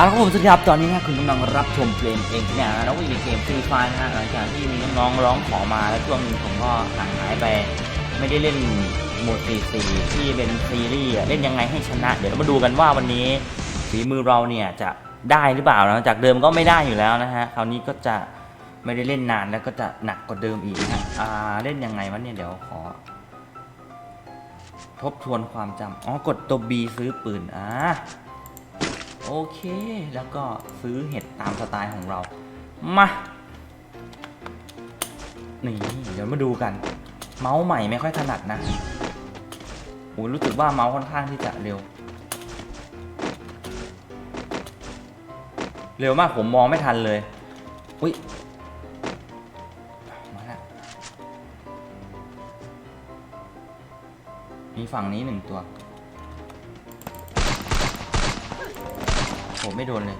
เอาละครับผมสวัสดีครับตอนนี้นะคุณกำลังรับชมเกมเองที่เนี่ยนะแล้วก็อยู่ในเกมฟรีไฟนะฮะหลังจากที่มีน้องๆร้องขอมาแล้วช่วงนึงผมก็ห่างหายไป ไม่ได้เล่นโหมดซีซีที่เป็นซีรีส์เล่นยังไงให้ชนะ เดี๋ยวเรามาดูกันว่าวันนี้ฝีมือเราเนี่ยจะได้หรือเปล่านะจากเดิมก็ไม่ได้อยู่แล้วนะฮะคราวนี้ก็จะไม่ได้เล่นนานแล้วก็จะหนักกว่าเดิมอีกนะอ่าเล่นยังไงวะเนี่ยเดี๋ยวขอ ทบทวนความจำอ๋อกดตัว B ซื้อปืนอ่า โอเค แล้วก็ซื้อเห็ดตามสไตล์ของเรา มานี่เดี๋ยวมาดูกัน เมาส์ใหม่ไม่ค่อยถนัดนะโอ้รู้สึกว่าเมาส์ค่อนข้างที่จะเร็ว เร็วมากผมมองไม่ทันเลย อุ้ยมาละมีฝั่งนี้หนึ่งตัว ผมไม่โดนเลย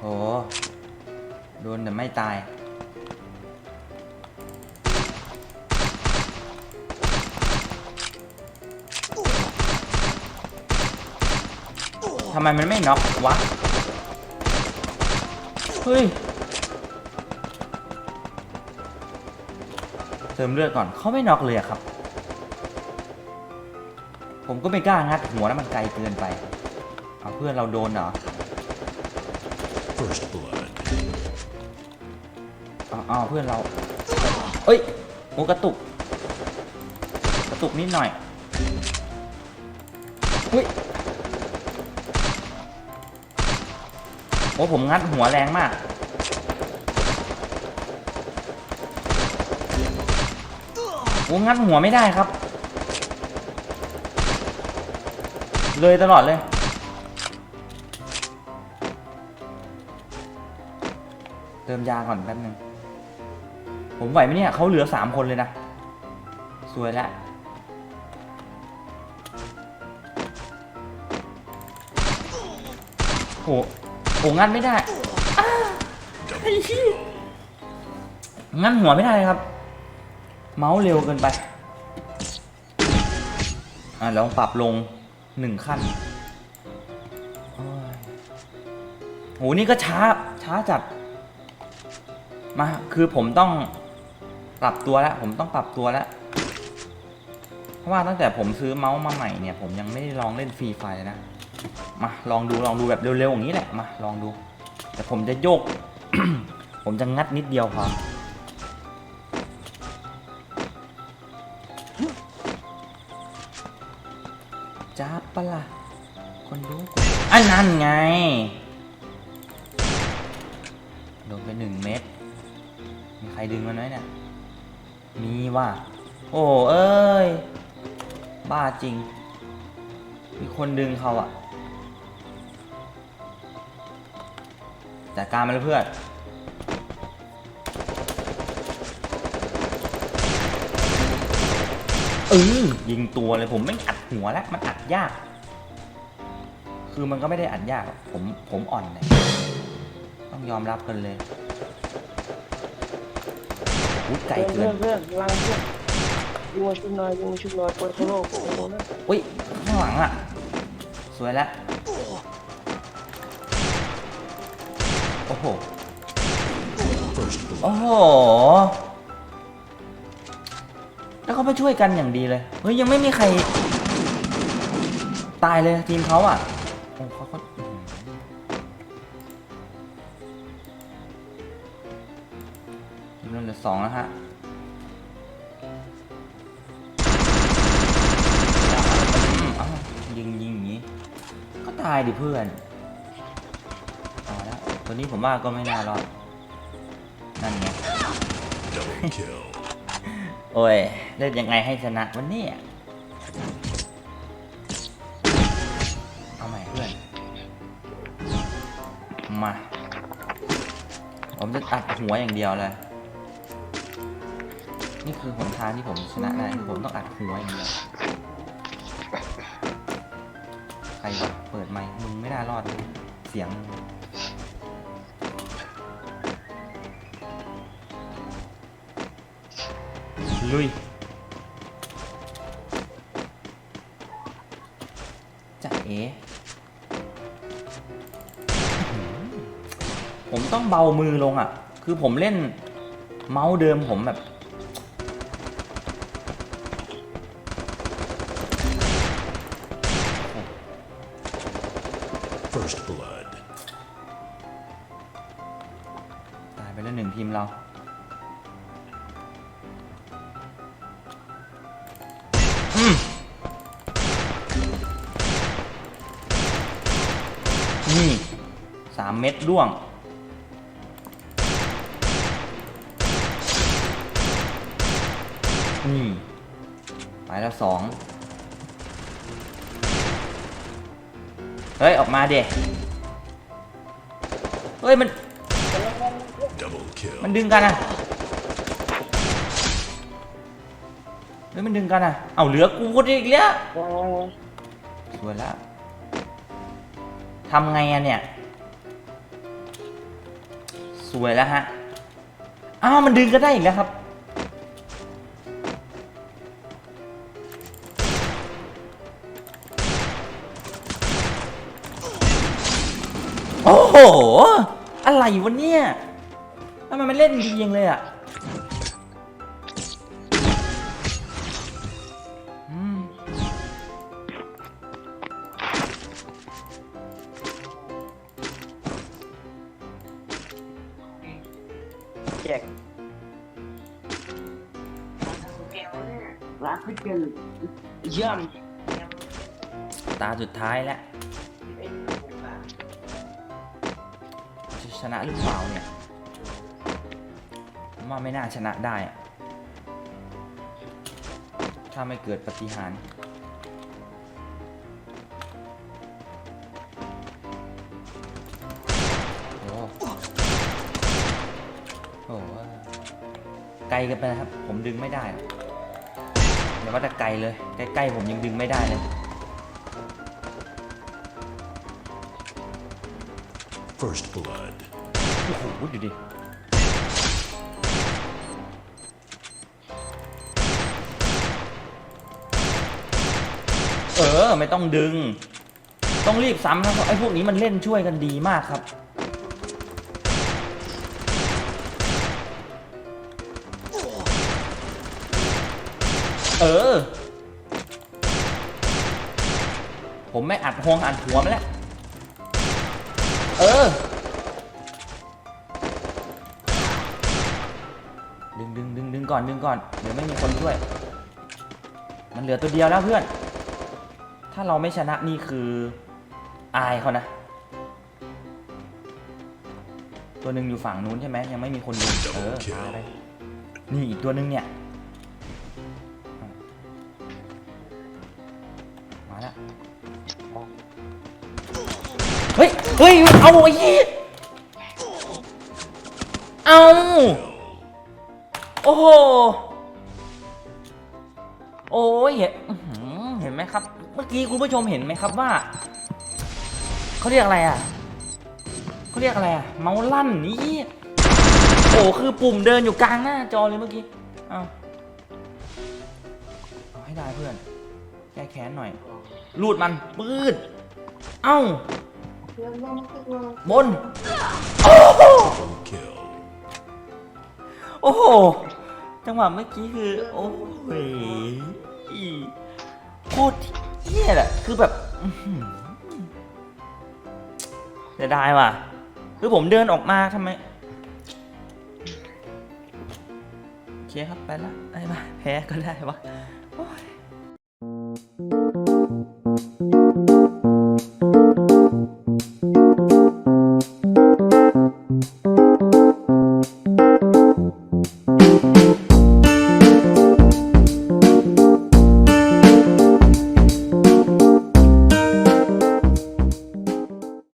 โห โดนแต่ไม่ตาย ทำไมมันไม่น็อกวะ เฮ้ย เติมเลือดก่อน เขาไม่น็อกเลยอะครับ ผมก็ไม่กล้างัดหัวแล้วมันไกลเกินไป เอาเพื่อนเราโดนเหรอ First blood. อ๋ออ๋อเพื่อนเรา เอ้ยโอ้กระตุก กระตุกนิดหน่อยเฮ้ยโอ้ผมงัดหัวแรงมาก โอ้งัดหัวไม่ได้ครับ เลยตลอดเลย เติมยาก่อนแป๊บนึง ผมไหวไหมเนี่ยเขาเหลือสามคนเลยนะ สวยแล้วโหโหงัดไม่ได้งัดหัวไม่ได้เลยครับ เมาส์เร็วเกินไป อะลองปรับลง หนึ่งขั้นโอ้ยโหนี่ก็ช้า ช้าจัด มาคือผมต้องปรับตัวแล้วผมต้องปรับตัวแล้ว เพราะว่าตั้งแต่ผมซื้อเมาส์มาใหม่เนี่ย ผมยังไม่ได้ลองเล่นฟรีไฟนะ มาลองดูลองดูแบบเร็วๆอย่างนี้แหละ มาลองดู แต่ผมจะโยก ผมจะงัดนิดเดียวพอ จ้าปะล่ะคนดูอันนั้นไง โดนไปหนึ่งเม็ด มีใครดึงมันไหมเนี่ย มีว่าโอ้เอ้ย บ้าจริง มีคนดึงเขาอะจัดการมาเลยเพื่อน เออยิงตัวเลยผมไม่อัดหัวแล้วมันอัดยาก คือมันก็ไม่ได้อัดยากหรอกผมผมอ่อนเลยต้องยอมรับกันเลยอุ้ยไก่เพื่อนเกิเพื่อนนเพื่อนลังเพื่อนยิงมาชุดน้อยยิงมาชุดน้อยเปิดโคโลกโอ้โหนะอุ้ยข้างหลังอะ สวยแล้วโอ้โห First blood. โอ้โห เขาไปช่วยกันอย่างดีเลย เฮ้ยยังไม่มีใคร ตายเลยทีมเขาอะโอ้เขาก็อื้อหือทีมเราเหลือสองแล้วฮะอืมอ้ายิงยิงอย่างนี้ ก็ตายดิเพื่อนเอาแล้วตัวนี้ผมว่าก็ไม่น่ารอด นั่นไง โอ้ย เล่นยังไงให้ชนะวันนี้เอาใหม่เพื่อน มา ผมจะอัดหัวอย่างเดียวเลย นี่คือหนทางที่ผมชนะได้ผมต้องอัดหัวอย่างเดียวใครเปิดไมค์มึงไม่น่ารอดเลยเสียง ลุยจ่าเอผมต้องเบามือลงอะ คือผมเล่นเมาส์เดิมผมแบบตายไปแล้วหนึ่งทีมเรา นี่สามเม็ดร่วง นี่ไปแล้วสอง เฮ้ย ออกมาเด็เฮ้ย มัน Double kill. มันดึงกันอะ เฮ้ยมันดึงกันอะ เอาเหลือกูคนเดียวอีกแล้ววางวางวางสวยแล้วทำไงอะเนี่ย สวยแล้วฮะ อ้าวมันดึงกันได้อีกแล้วครับ โอ้โห อะไรวะเนี่ยทำไมมันเล่นดียังเลยอะ แจกรักไม่เกินเยี่ยมตาสุดท้ายแล้วจะชนะหรือเปล่าเนี่ยผมว่าไม่น่าชนะได้อะถ้าไม่เกิดปาฏิหาร ไกลเกันไปนะครับ ผมดึงไม่ได้อะเดี๋ยวว่าแต่ไกลเลย ใกล้ๆผมยังดึงไม่ได้เลย First blood. โอ้โหดูดิเออ ไม่ต้องดึง ต้องรีบซ้ำนะเพราะไอ้พวกนี้มันเล่นช่วยกันดีมากครับ เออ ผมไม่อัดหวงอัดหัวมันแล้ว เออ ดึงดึงดึงดึงก่อนดึงก่อน เดี๋ยวไม่มีคนช่วย มันเหลือตัวเดียวแล้วเพื่อน ถ้าเราไม่ชนะนี่คืออายเขานะ ตัวหนึ่งอยู่ฝั่งนู้นใช่ไหมยังไม่มีคนดึงเออตายไปนี่อีกตัวหนึ่งเนี่ย เฮ้ย เอาไอ้ยี่เอาโอ้โห โอ้ยเห็นเห็นไหมครับ เมื่อกี้คุณผู้ชมเห็นไหมครับว่า เขาเรียกอะไรอะเขาเรียกอะไรอะ เมาลั่นนี่โอ้คือปุ่มเดินอยู่กลางหน้าจอเลยเมื่อกี้เอาเอาให้ได้เพื่อนแก้แค้นหน่อย รูดมันปืดเอ้า บน Double kill. โอ้โห จังหวะเมื่อกี้คือ โอ้ยโคตรเที่ยแหละคือแบบอื้อหือเสียดายว่ะ คือผมเดินออกมาทำไม โอเคครับ ไปละไอ้บ้าแพ้ก็ได้วะโอ้ย